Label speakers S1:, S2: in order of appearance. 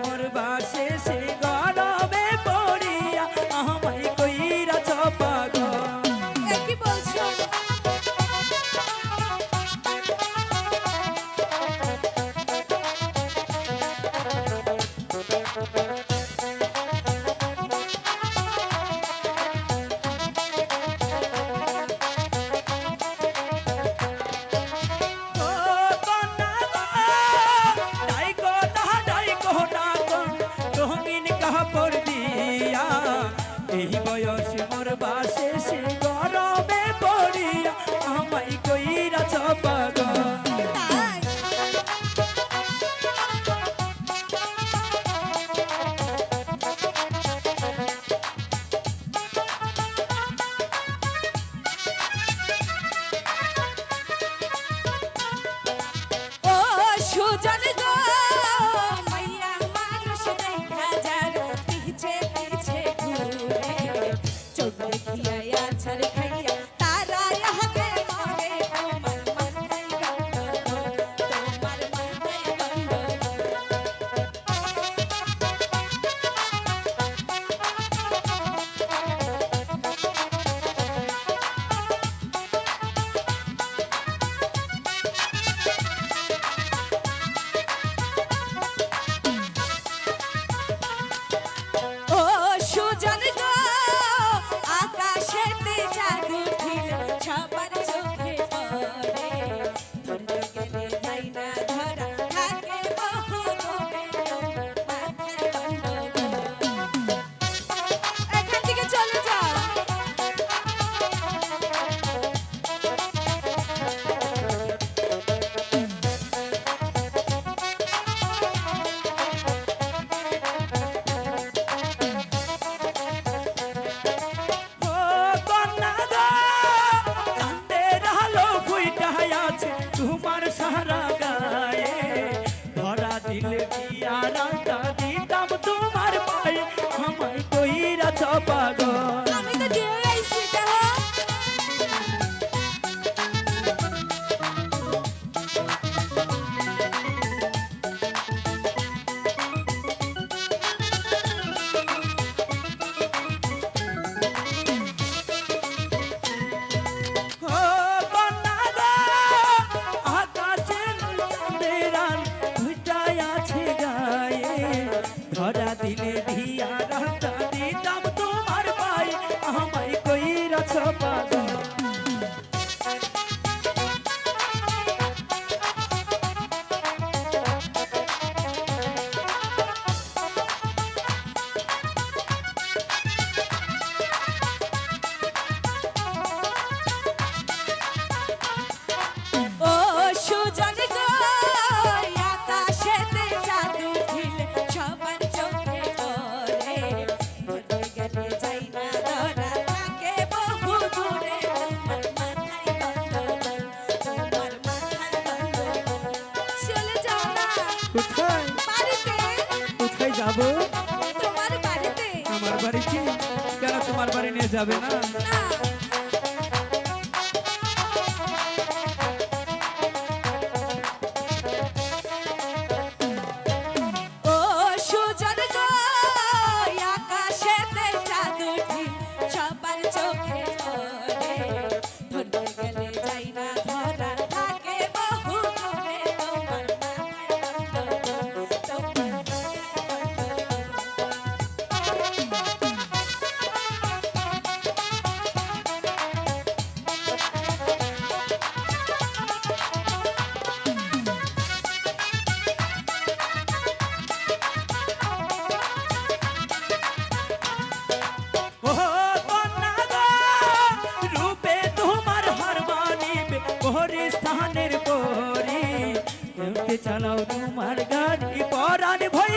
S1: করবা রাখিয়া রাজা
S2: বাড়ি কি?
S1: কেন তোমার বাড়ি নিয়ে যাবে না? করে স্থানের পরে চালাও তোমার গান পরাণ ভয়?